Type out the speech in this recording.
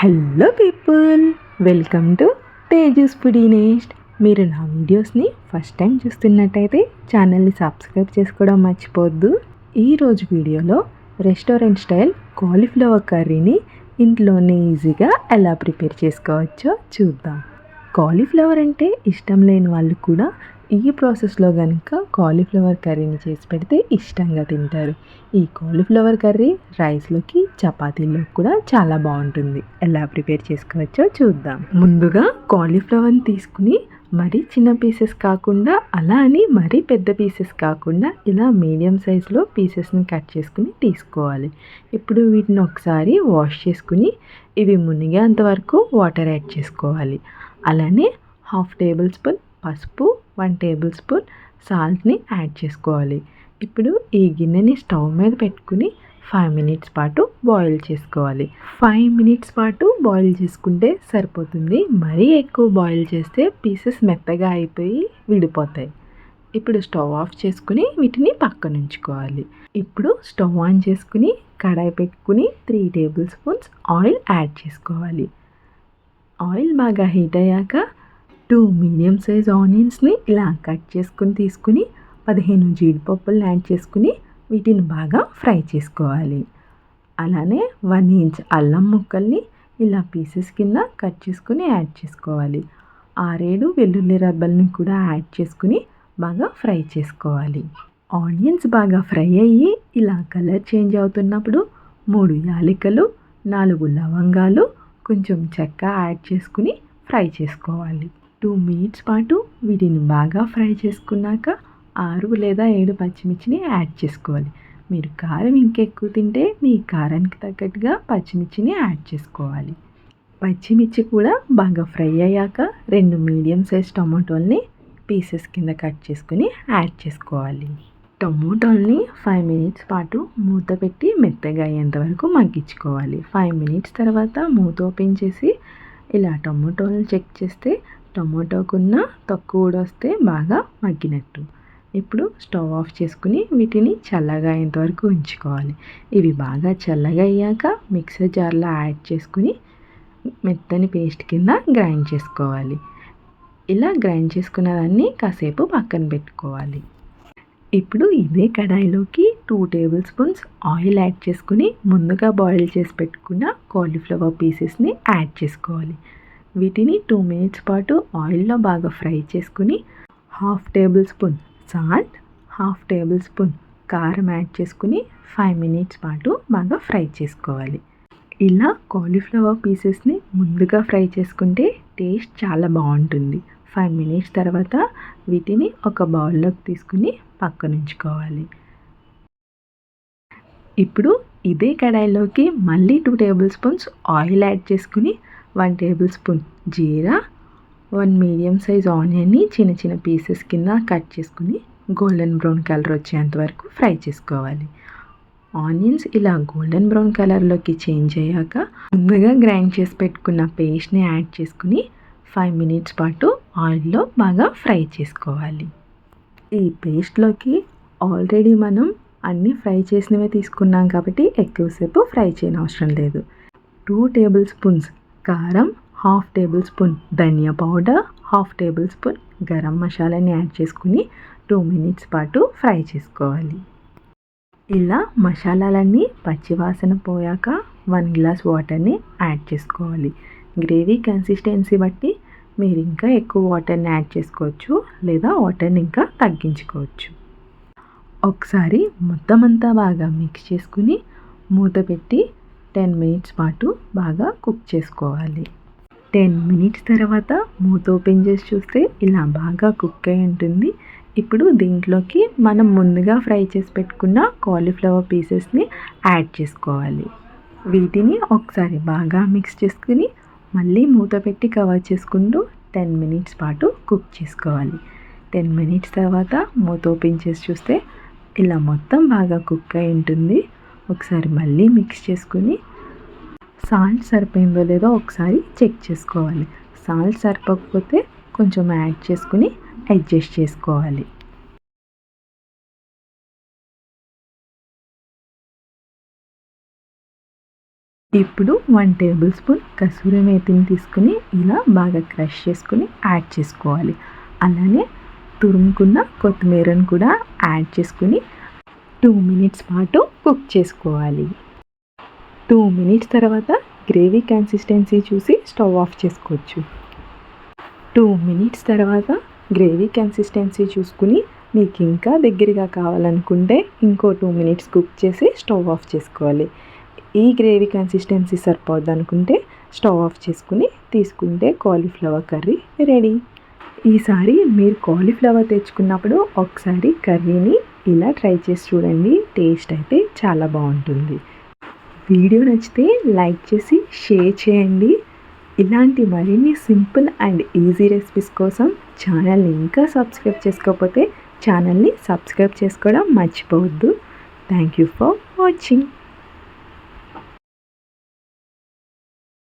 Hello people welcome to Tejas foodie next మీరు నా వీడియోస్ని ఫస్ట్ టైం చూస్తున్నట్టయితే ఛానల్ని సబ్స్క్రైబ్ చేసుకోవడం మర్చిపోవద్దు. ఈరోజు వీడియోలో రెస్టారెంట్ స్టైల్ కాలీఫ్లవర్ కర్రీని ఇంట్లోనే ఈజీగా ఎలా ప్రిపేర్ చేసుకోవచ్చో చూద్దాం. కాలీఫ్లవర్ అంటే ఇష్టం లేని వాళ్ళు కూడా ఈ ప్రాసెస్లో కనుక కాలీఫ్లవర్ కర్రీని చేసి పెడితే ఇష్టంగా తింటారు. ఈ కాలీఫ్లవర్ కర్రీ రైస్లోకి చపాతీలో కూడా చాలా బాగుంటుంది. ఎలా ప్రిపేర్ చేసుకోవచ్చో చూద్దాం. ముందుగా కాలీఫ్లవర్ని తీసుకుని మరీ చిన్న పీసెస్ కాకుండా అలా అని మరీ పెద్ద పీసెస్ కాకుండా ఇలా మీడియం సైజులో పీసెస్ని కట్ చేసుకుని తీసుకోవాలి. ఇప్పుడు వీటిని ఒకసారి వాష్ చేసుకుని ఇవి మునిగేంత వరకు వాటర్ యాడ్ చేసుకోవాలి. అలానే హాఫ్ టేబుల్ స్పూన్ పసుపు వన్ టేబుల్ స్పూన్ సాల్ట్ని యాడ్ చేసుకోవాలి. ఇప్పుడు ఈ గిన్నెని స్టవ్ మీద పెట్టుకుని ఫైవ్ మినిట్స్ పాటు బాయిల్ చేసుకోవాలి. ఫైవ్ మినిట్స్ పాటు బాయిల్ చేసుకుంటే సరిపోతుంది. మరీ ఎక్కువ బాయిల్ చేస్తే పీసెస్ మెత్తగా అయిపోయి విడిపోతాయి. ఇప్పుడు స్టవ్ ఆఫ్ చేసుకుని వీటిని పక్కన ఉంచుకోవాలి. ఇప్పుడు స్టవ్ ఆన్ చేసుకుని కడాయి పెట్టుకుని three tablespoons oil add చేసుకోవాలి. ఆయిల్ బాగా హీట్ అయ్యాక టూ మీడియం సైజ్ ఆనియన్స్ని ఇలా కట్ చేసుకుని తీసుకుని పదిహేను జీడిపప్పులు యాడ్ చేసుకుని వీటిని బాగా ఫ్రై చేసుకోవాలి. అలానే వన్ ఇంచ్ అల్లం ముక్కల్ని ఇలా పీసెస్ కింద కట్ చేసుకుని యాడ్ చేసుకోవాలి. ఆరేడు వెల్లుల్లి రబ్బల్ని కూడా యాడ్ చేసుకుని బాగా ఫ్రై చేసుకోవాలి. ఆనియన్స్ బాగా ఫ్రై అయ్యి ఇలా కలర్ చేంజ్ అవుతున్నప్పుడు మూడు యాలికలు నాలుగు లవంగాలు కొంచెం చెక్క యాడ్ చేసుకుని ఫ్రై చేసుకోవాలి. టూ మినిట్స్ పాటు వీటిని బాగా ఫ్రై చేసుకున్నాక ఆరు లేదా ఏడు పచ్చిమిర్చిని యాడ్ చేసుకోవాలి. మీరు కారం ఇంకెక్కువ తింటే మీ కారానికి తగ్గట్టుగా పచ్చిమిర్చిని యాడ్ చేసుకోవాలి. పచ్చిమిర్చి కూడా బాగా ఫ్రై అయ్యాక రెండు మీడియం సైజ్ టొమాటోల్ని పీసెస్ కింద కట్ చేసుకుని యాడ్ చేసుకోవాలి. టొమాటోల్ని ఫైవ్ మినిట్స్ పాటు మూత పెట్టి మెత్తగా అయ్యేంత వరకు మగ్గించుకోవాలి. ఫైవ్ మినిట్స్ తర్వాత మూత ఓపెన్ చేసి ఇలా టొమాటోలు చెక్ చేస్తే టొమాటోకున్న తక్కువ వస్తే బాగా మగ్గినట్టు. ఇప్పుడు స్టవ్ ఆఫ్ చేసుకుని వీటిని చల్లగా అయ్యేంతవరకు ఉంచుకోవాలి. ఇవి బాగా చల్లగా అయ్యాక మిక్సర్ జార్లో యాడ్ చేసుకుని మెత్తని పేస్ట్ కింద గ్రైండ్ చేసుకోవాలి. ఇలా గ్రైండ్ చేసుకున్న దాన్ని కాసేపు పక్కన పెట్టుకోవాలి. ఇప్పుడు ఇదే కడాయిలోకి two tablespoons oil add చేసుకుని ముందుగా బాయిల్ చేసి పెట్టుకున్న కాలీఫ్లవర్ పీసెస్ని యాడ్ చేసుకోవాలి. వీటిని టూ మినిట్స్ పాటు ఆయిల్లో బాగా ఫ్రై చేసుకుని half tablespoon salt half tablespoon కారం యాడ్ చేసుకుని ఫైవ్ మినిట్స్ పాటు బాగా ఫ్రై చేసుకోవాలి. ఇలా కాలీఫ్లవర్ పీసెస్ని ముందుగా ఫ్రై చేసుకుంటే టేస్ట్ చాలా బాగుంటుంది. ఫైవ్ మినిట్స్ తర్వాత వీటిని ఒక బౌల్లోకి తీసుకుని పక్కన ఉంచుకోవాలి. ఇప్పుడు ఇదే కడాయిలోకి మళ్ళీ two tablespoons oil add చేసుకుని వన్ టేబుల్ స్పూన్ జీరా వన్ మీడియం సైజ్ ఆనియన్ని చిన్న చిన్న పీసెస్ కింద కట్ చేసుకుని గోల్డెన్ బ్రౌన్ కలర్ వచ్చేంత వరకు ఫ్రై చేసుకోవాలి. ఆనియన్స్ ఇలా గోల్డెన్ బ్రౌన్ కలర్లోకి చేంజ్ అయ్యాక ముందుగా గ్రైండ్ చేసి పెట్టుకున్న పేస్ట్ని యాడ్ చేసుకుని ఫైవ్ మినిట్స్ పాటు ఆయిల్లో బాగా ఫ్రై చేసుకోవాలి. ఈ పేస్ట్లోకి ఆల్రెడీ మనం అన్నీ ఫ్రై చేసినవే తీసుకున్నాం కాబట్టి ఎక్కువసేపు ఫ్రై చేయనవసరం లేదు. టూ టేబుల్ స్పూన్స్ కారం హాఫ్ టేబుల్ స్పూన్ ధనియా పౌడర్ హాఫ్ టేబుల్ స్పూన్ గరం మసాలాని యాడ్ చేసుకుని టూ మినిట్స్ పాటు ఫ్రై చేసుకోవాలి. ఇలా మసాలాలన్నీ పచ్చివాసన పోయాక వన్ గ్లాస్ వాటర్ని యాడ్ చేసుకోవాలి. గ్రేవీ కన్సిస్టెన్సీ బట్టి మీరు ఇంకా ఎక్కువ వాటర్ని యాడ్ చేసుకోవచ్చు లేదా వాటర్ని ఇంకా తగ్గించుకోవచ్చు. ఒకసారి మొత్తం అంతా బాగా మిక్స్ చేసుకుని మూత పెట్టి టెన్ మినిట్స్ పాటు బాగా కుక్ చేసుకోవాలి. టెన్ మినిట్స్ తర్వాత మూత ఓపెన్ చేసి చూస్తే ఇలా బాగా కుక్ అయి ఉంటుంది. ఇప్పుడు దీంట్లోకి మనం ముందుగా ఫ్రై చేసి పెట్టుకున్న కాలీఫ్లవర్ పీసెస్ని యాడ్ చేసుకోవాలి. వీటిని ఒకసారి బాగా మిక్స్ చేసుకుని మళ్ళీ మూత పెట్టి కవర్ చేసుకుంటూ టెన్ మినిట్స్ పాటు కుక్ చేసుకోవాలి. టెన్ మినిట్స్ తర్వాత మూత ఓపెన్ చేసి చూస్తే ఇలా మొత్తం బాగా కుక్ అయి ఉంటుంది. ఒకసారి మళ్ళీ మిక్స్ చేసుకుని సాల్ట్ సరిపోయిందో లేదో ఒకసారి చెక్ చేసుకోవాలి. సాల్ట్ సరిపోకపోతే కొంచెం యాడ్ చేసుకుని అడ్జస్ట్ చేసుకోవాలి. ఇప్పుడు వన్ టేబుల్ స్పూన్ కసూరి మేతిని తీసుకుని ఇలా బాగా క్రష్ చేసుకుని యాడ్ చేసుకోవాలి. అలానే తురుముకున్న కొత్తిమీరను కూడా యాడ్ చేసుకుని టూ మినిట్స్ పాటు కుక్ చేసుకోవాలి. టూ మినిట్స్ తర్వాత గ్రేవీ కన్సిస్టెన్సీ చూసి స్టవ్ ఆఫ్ చేసుకోవచ్చు. టూ మినిట్స్ తర్వాత గ్రేవీ కన్సిస్టెన్సీ చూసుకుని మీకు ఇంకా దగ్గరగా కావాలనుకుంటే ఇంకో టూ మినిట్స్ కుక్ చేసి స్టవ్ ఆఫ్ చేసుకోవాలి. ఈ గ్రేవీ కన్సిస్టెన్సీ సరిపోద్ది అనుకుంటే స్టవ్ ఆఫ్ చేసుకుని తీసుకుంటే కాలీఫ్లవర్ కర్రీ రెడీ. ఈసారి మీరు కాలీఫ్లవర్ తెచ్చుకున్నప్పుడు ఒకసారి కర్రీని ఇలా ట్రై చేసి చూడండి. టేస్ట్ అయితే చాలా బాగుంటుంది. వీడియో నచ్చితే లైక్ చేసి షేర్ చేయండి. ఇలాంటి మరిన్ని సింపుల్ అండ్ ఈజీ రెసిపీస్ కోసం ఛానల్ని ఇంకా సబ్స్క్రైబ్ చేసుకోకపోతే ఛానల్ని సబ్స్క్రైబ్ చేసుకోవడం మర్చిపోవద్దు. Thank you for watching.